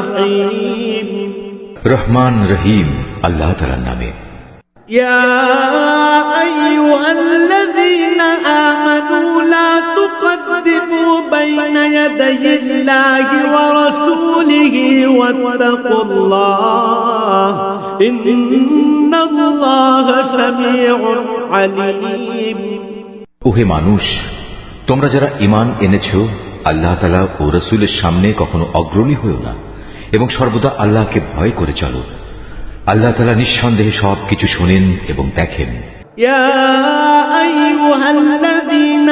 الرحيم রহমান রহিম আল্লাহ তালার নামে يا أيها الذين آمنوا لا تقدموا بين يدي الله ورسوله واتقوا الله إن الله سميع عليم ওহে মানুষ তোমরা যারা ইমান এনেছ আল্লাহ তালা ও রসুলের সামনে কখনো অগ্রণী হয়েও না এবং সর্বদা আল্লাহকে ভয় করে চলো আল্লাহ তালা নিঃসন্দেহে সব কিছু শোনেন এবং দেখেন يا أيها الذين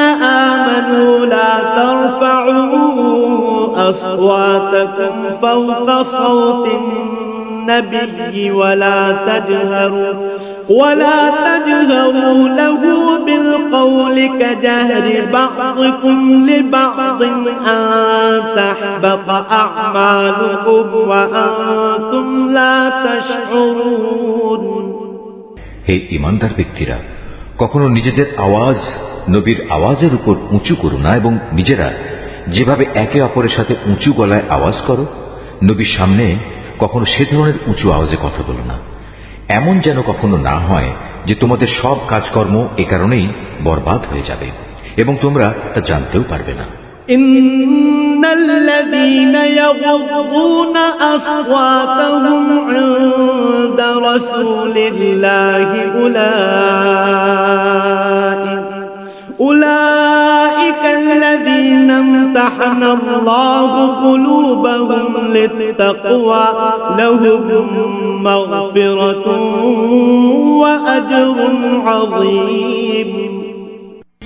آمنوا لا ترفعوا أصواتكم فوق صوت النبي ولا تجهروا ولا تجهروا له بالقول كجهر بعضكم لبعض أن تحبط أعمالكم وأنتم لا تشعرون হে ইমানদার ব্যক্তিরা কখনো নিজেদের আওয়াজ নবীর আওয়াজের উপর উঁচু করো না এবং নিজেরা যেভাবে একে অপরের সাথে উঁচু গলায় আওয়াজ করো নবীর সামনে কখনো সে ধরনের উঁচু আওয়াজে কথা বলো না এমন যেন কখনো না হয় যে তোমাদের সব কাজকর্ম এ কারণেই বরবাদ হয়ে যাবে এবং তোমরা তা জানতেও পারবে না إن الذين يغضون أصواتهم عند رسول الله أولئك الذين امتحن الله قلوبهم للتقوى لهم مغفرة وأجر عظيم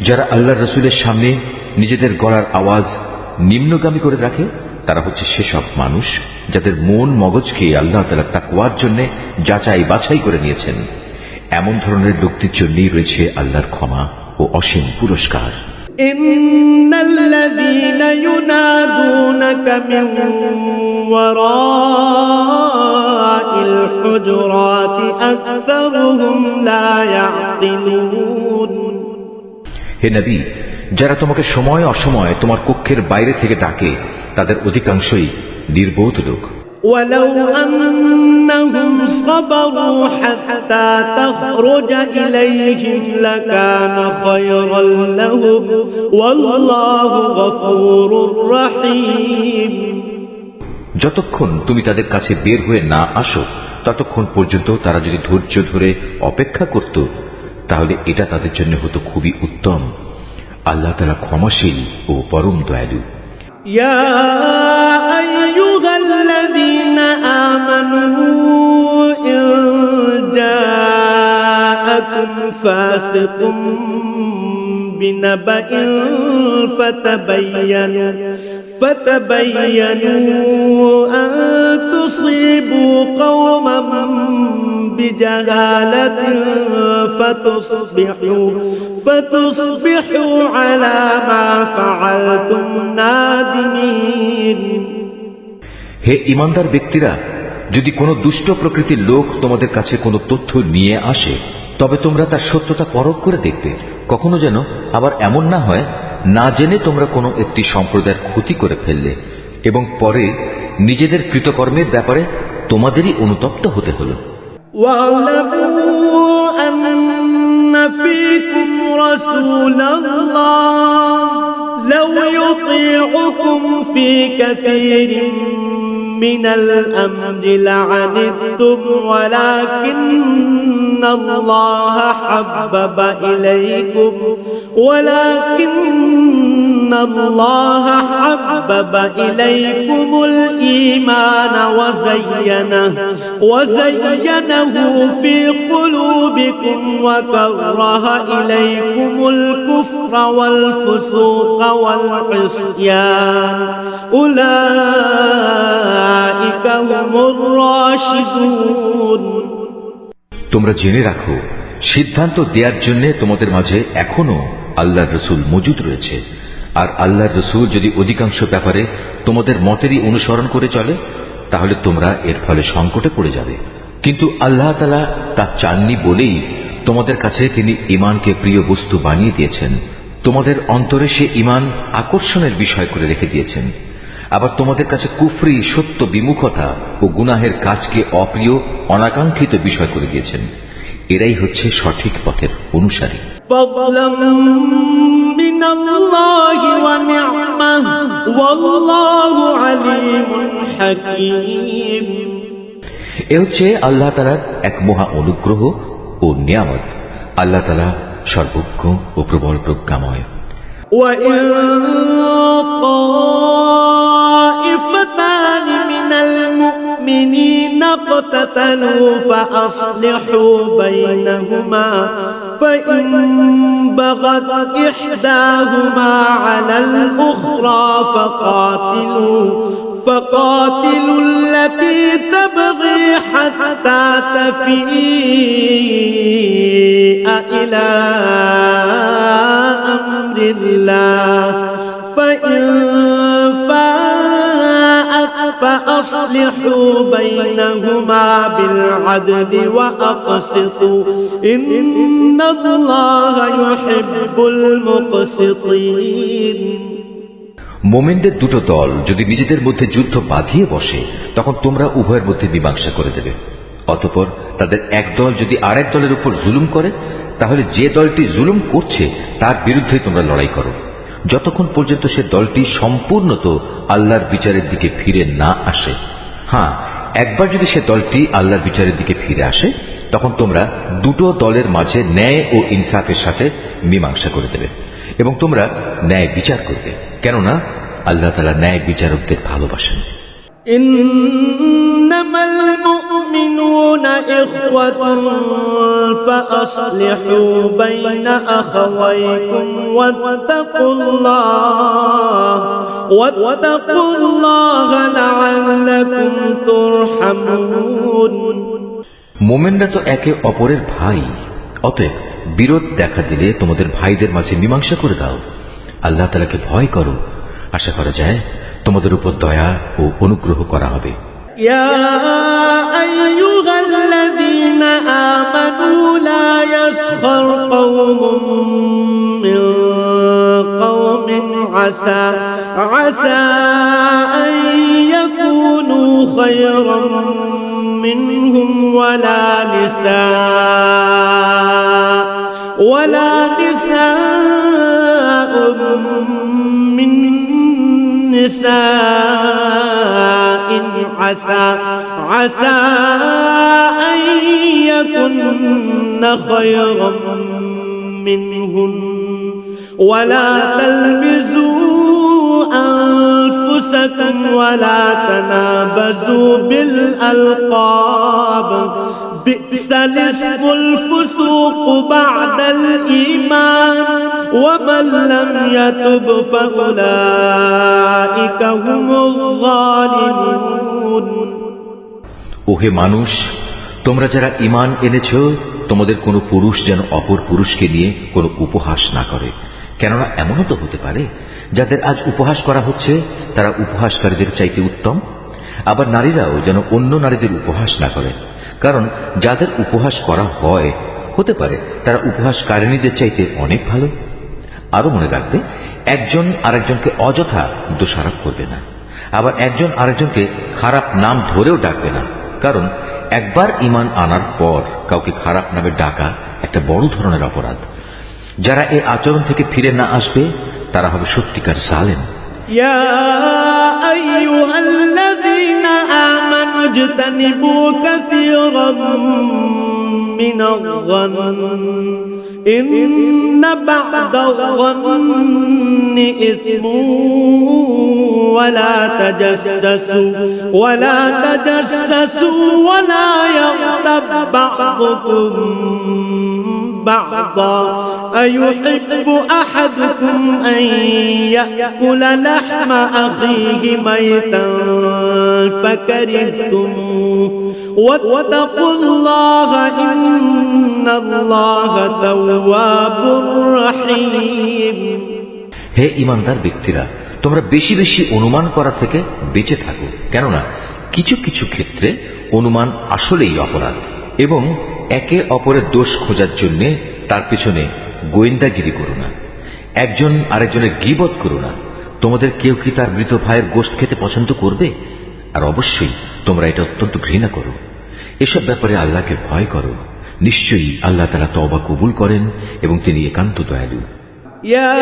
যারা আল্লাহ রসুলের সামনে নিজেদের গলার আওয়াজ নিম্নগামী করে রাখে তারা হচ্ছে সেসব মানুষ যাদের মন মগজকে আল্লাহ তালা তাকুয়ার জন্য যাচাই বাছাই করে নিয়েছেন এমন ধরনের লোকটির জন্যই রয়েছে আল্লাহর ক্ষমা ও অসীম পুরস্কার إن الذين ينادونك من وراء الحجرات أكثرهم لا يعقلون হে নবী যারা তোমাকে সময় অসময় তোমার কক্ষের বাইরে থেকে ডাকে তাদের অধিকাংশই নির্বোধ লোক ولو أنهم صبروا حتى تخرج إليهم لكان خيرا لهم والله غفور رحيم যতক্ষণ তুমি তাদের কাছে বের হয়ে না আসো ততক্ষণ পর্যন্ত তারা যদি ধৈর্য ধরে অপেক্ষা করত তাহলে এটা তাদের জন্য হতো খুবই উত্তম আল্লাহ তারা ক্ষমাশীল ও পরম দয়ালু يا أيها الذين آمنوا إن جاءكم فاسق بنبأ فتبينوا فتبينوا أن تصيبوا قوما بجهالة فتصبحوا فتصبحوا على ما فعلتم نادمين হে ইমানদার ব্যক্তিরা যদি কোনো দুষ্ট প্রকৃতির লোক তোমাদের কাছে কোনো তথ্য নিয়ে আসে তবে তোমরা তার সত্যতা পরখ করে দেখবে কখনো যেন আবার এমন না হয় না জেনে তোমরা কোনো একটি সম্প্রদায়ের ক্ষতি করে ফেললে এবং পরে নিজেদের কৃতকর্মের ব্যাপারে তোমাদেরই অনুতপ্ত হতে হলো واعلموا أن فيكم رسول الله لو يطيعكم في كثير من الأمر لعنتم ولكن الله حبب إليكم ولكن الله حبب إليكم الإيمان وزينه وزينه في قلوبكم وكره إليكم الكفر والفسوق والعصيان أولئك هم الراشدون তোমরা জেনে রাখো, সিদ্ধান্ত দেওয়ার জন্য তোমাদের মাঝে এখনও আল্লাহ রসুল মজুদ রয়েছে। আর আল্লাহ রসুল যদি অধিকাংশ ব্যাপারে তোমাদের মতেরই অনুসরণ করে চলে, তাহলে তোমরা এর ফলে সংকটে পড়ে যাবে। কিন্তু আল্লাহ তালা তা চাননি বলেই তোমাদের কাছে তিনি ইমানকে প্রিয় বস্তু বানিয়ে দিয়েছেন। তোমাদের অন্তরে সে ইমান আকর্ষণের বিষয় করে রেখে দিয়েছেন। আবার তোমাদের কাছে কুফরি সত্য বিমুখতা ও গুনাহের কাজকে অপ্রিয় অনাকাঙ্ক্ষিত বিষয় করে দিয়েছেন এরাই হচ্ছে সঠিক পথের অনুসারী فضلا من الله ونعمة والله عليم حكيم এ হচ্ছে আল্লাহ তালার এক মহা অনুগ্রহ ও নিয়ামত আল্লাহ তালা সর্বজ্ঞ ও প্রবল প্রজ্ঞাময় وإن اقتتلوا فأصلحوا بينهما فإن بغت إحداهما على الأخرى فقاتلوا فقاتلوا التي تبغي حتى تفيء إلى أمر الله. فإن فأصلحوا بينهما بالعدل وأقسطوا إن الله يحب المقسطين মোমেনদের দুটো দল যদি নিজেদের মধ্যে যুদ্ধ বাঁধিয়ে বসে তখন তোমরা উভয়ের মধ্যে মীমাংসা করে দেবে অতপর তাদের এক দল যদি আরেক দলের উপর জুলুম করে তাহলে যে দলটি জুলুম করছে তার বিরুদ্ধে তোমরা লড়াই করো যতক্ষণ পর্যন্ত সে দলটি সম্পূর্ণত আল্লাহর বিচারের দিকে ফিরে না আসে। হ্যাঁ একবার যদি সে দলটি আল্লাহর বিচারের দিকে ফিরে আসে, তখন তোমরা দুটো দলের মাঝে ন্যায় ও ইনসাফের সাথে মীমাংসা করে দেবে এবং তোমরা ন্যায় বিচার করবে। কেননা, আল্লাহ তালা ন্যায় বিচারকদের ভালোবাসেন। إنما المؤمنون إخوة فأصلحوا بين أخويكم واتقوا الله واتقوا الله لعلكم ترحمون মোমেনরা তো একে অপরের ভাই অতএব বিরোধ দেখা দিলে তোমাদের ভাইদের মাঝে মীমাংসা করে দাও আল্লাহ তালাকে ভয় করো আশা করা যায় তোমাদের উপর দয়া ও অনুগ্রহ করা হবে يا أيها الذين آمنوا لا يسخر قوم من قوم عسى عسى أن يكونوا خيرا منهم ولا نساء ولا نساء من نساء عسى عسى أن يكن خيرا منهن. ولا تلمزوا أنفسكم ولا تنابزوا بالألقاب. بئس الاسم الفسوق بعد الإيمان ومن لم يتب فأولئك هم الظالمون ওহে মানুষ তোমরা যারা ইমান এনেছ তোমাদের কোনো পুরুষ যেন অপর পুরুষকে নিয়ে কোনো উপহাস না করে কেননা এমনও তো হতে পারে যাদের আজ উপহাস করা হচ্ছে তারা উপহাসকারীদের চাইতে উত্তম আবার নারীরাও যেন অন্য নারীদের উপহাস না করে। কারণ যাদের উপহাস করা হয়, হতে পারে তারা উপহাস উপহাসকারিণীদের চাইতে অনেক ভালো। আরও মনে রাখবে, একজন আরেকজনকে অযথা দোষারোপ করবে না। আবার একজন আরেকজনকে খারাপ নাম ধরেও ডাকবে না। কারণ একবার ইমান আনার পর কাউকে খারাপ নামে ডাকা একটা বড় ধরনের অপরাধ। যারা এ আচরণ থেকে ফিরে না আসবে, তারা হবে সত্যিকার সালেন ইয়া آمنوا اجتنبوا كثيرا من الظن إن بعد الظن إثم ولا تجسسوا ولا تجسسوا ولا يغتب بعضكم بعضا أيحب أحدكم أن يأكل لحم أخيه ميتا فكرهتموه واتقوا الله إن الله تواب رحيم হে ইমানদার ব্যক্তিরা তোমরা বেশি বেশি অনুমান করা থেকে বেঁচে থাকো কেননা কিছু কিছু ক্ষেত্রে অনুমান আসলেই অপরাধ এবং একে অপরের দোষ খোঁজার জন্য তার পিছনে গোয়েন্দাগিরি করো না একজন আরেকজনের গিবত করো না তোমাদের কেউ কি তার মৃত ভাইয়ের গোষ্ঠ খেতে পছন্দ করবে আর অবশ্যই তোমরা এটা অত্যন্ত ঘৃণা করো এসব ব্যাপারে আল্লাহকে ভয় করো নিশ্চয়ই আল্লাহ তারা তবা কবুল করেন এবং তিনি একান্ত দয়ালু يا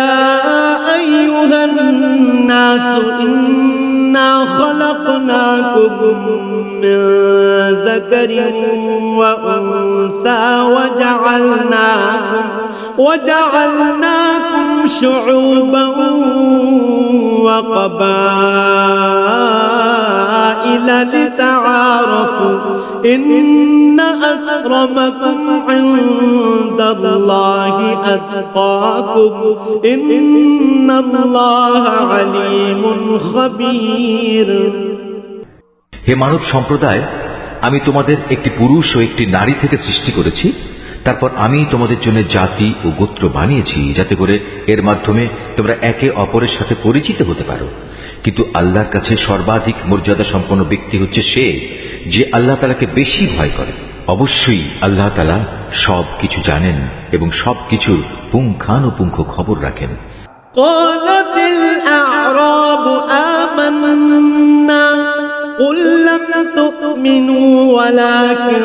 أيها الناس إنا خلقناكم من ذكر وأنثى وجعلناكم وجعلناكم شعوبا وقبائل لتعارفوا إن أكرمكم عند الله أتقاكم إن الله عليم خبير হে মানব সম্প্রদায় আমি তোমাদের একটি পুরুষ ও একটি নারী থেকে সৃষ্টি করেছি তারপর আমি তোমাদের জন্য জাতি ও গোত্র বানিয়েছি যাতে করে এর মাধ্যমে তোমরা একে অপরের সাথে পরিচিত হতে পারো কিন্তু আল্লাহর কাছে সর্বাধিক মর্যাদা সম্পন্ন ব্যক্তি হচ্ছে সে যে আল্লাহ তালাকে বেশি ভয় করে অবশ্যই আল্লাহ তালা সব কিছু জানেন এবং সব কিছুর পুঙ্খানুপুঙ্খ খবর রাখেন قالت الأعراب آمنا قل لم تؤمنوا ولكن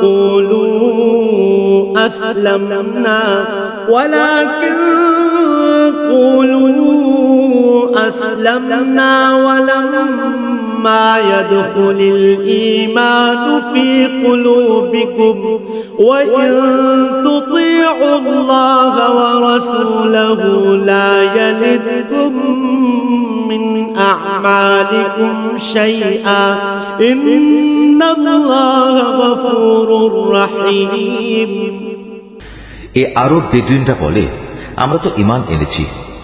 قولوا أسلمنا ولكن قولوا أسلمنا ولما يدخل الإيمان في قلوبكم وإن تطيعوا الله ورسوله لا يلدكم من أعمالكم شيئا إن الله غفور رحيم এ আরব বেদুইনরা বলে আমরা তো ইমান এনেছি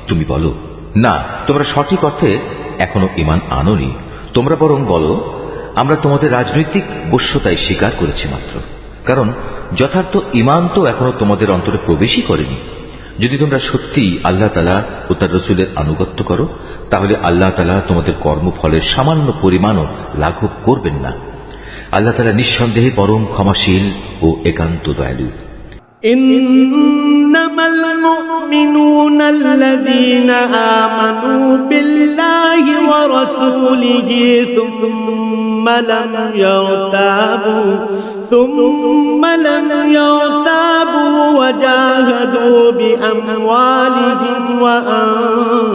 তুমি বলো না, তোমরা সঠিক অর্থে এখনও ইমান আনোনি। তোমরা বরং বলো, আমরা তোমাদের রাজনৈতিক বশ্যতায় স্বীকার করেছি মাত্র। কারণ যথার্থ ইমান তো এখনও তোমাদের অন্তরে প্রবেশই করেনি। যদি তোমরা সত্যি আল্লাহ তালা ও তার রসুলের আনুগত্য করো, তাহলে আল্লাহ তালা তোমাদের কর্মফলের সামান্য পরিমাণও লাঘব করবেন না। আল্লাহ তালা নিঃসন্দেহে পরম ক্ষমাশীল ও একান্ত দয়ালু। إنما المؤمنون الذين آمنوا ورسوله ثم لم يرتابوا ثم لم يرتابوا وجاهدوا بأموالهم وأنفسهم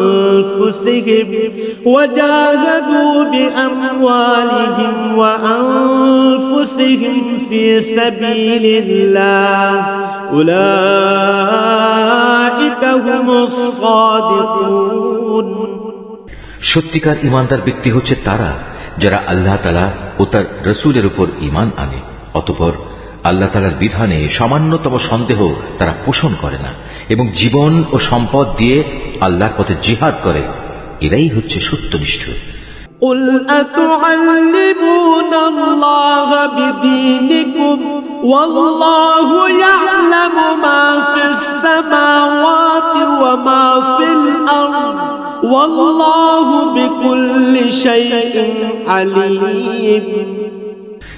وجاهدوا بأموالهم وأنفسهم في سبيل الله. أولئك هم الصادقون. সত্যিকার ইমানদার ব্যক্তি হচ্ছে তারা যারা আল্লাহ তালা ও তার রসুলের উপর ইমান আনে অতপর আল্লাহ তালার বিধানে সামান্যতম সন্দেহ তারা পোষণ করে না এবং জীবন ও সম্পদ দিয়ে আল্লাহর পথে জিহাদ করে এরাই হচ্ছে সত্যনিষ্ঠ قل أتعلمون الله بدينكم والله يعلم ما في السماوات وما في الأرض والله بكل شيء عليم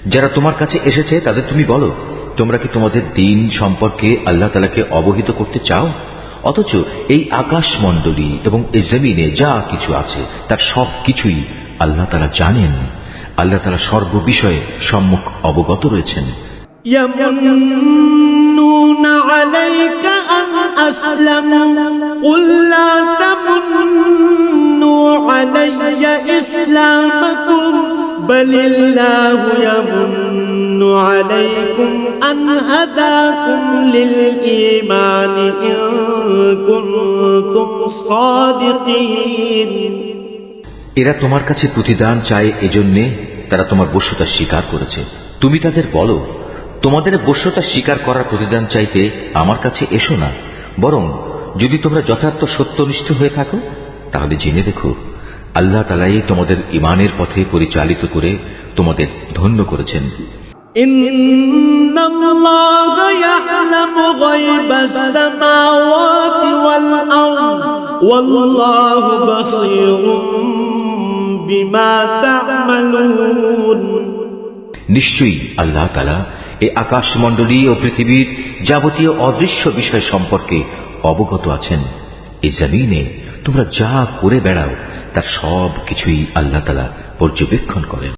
যারা তোমার কাছে এসেছে তাদের তুমি বলো তোমরা কি তোমাদের দিন সম্পর্কে আল্লাহ তালাকে অবহিত করতে চাও অথচ এই আকাশ মণ্ডলী এবং এই জমিনে যা কিছু আছে তার সব কিছুই আল্লাহ তালা জানেন আল্লাহ তালা সর্ববিষয়ে সম্মুখ অবগত রয়েছেন يمنون عليك أن أسلموا قل لا تمنوا علي إسلامكم بل الله يمن عليكم أن هداكم للإيمان إن كنتم صادقين এরা তোমার কাছে প্রতিদান চায় এজন্যে তারা তোমার বশ্যতা স্বীকার করেছে তুমি তাদের বলো তোমাদের বস্যতা স্বীকার করার প্রতিদান চাইতে আমার কাছে এসো না। বরং যদি তোমরা যথার্থ সত্যনিষ্ঠ হয়ে থাকো তাহলে জেনে দেখো আল্লাহ তালাই তোমাদের ইমানের পথে পরিচালিত করে তোমাদের ধন্য করেছেন। নিশ্চয়ই আল্লাহ তালা এই আকাশমণ্ডলী ও পৃথিবীর যাবতীয় অদৃশ্য বিষয় সম্পর্কে অবগত আছেন। এ জমিনে তোমরা যা করে বেড়াও, তার সব কিছুই আল্লাহ তালা পর্যবেক্ষণ করেন।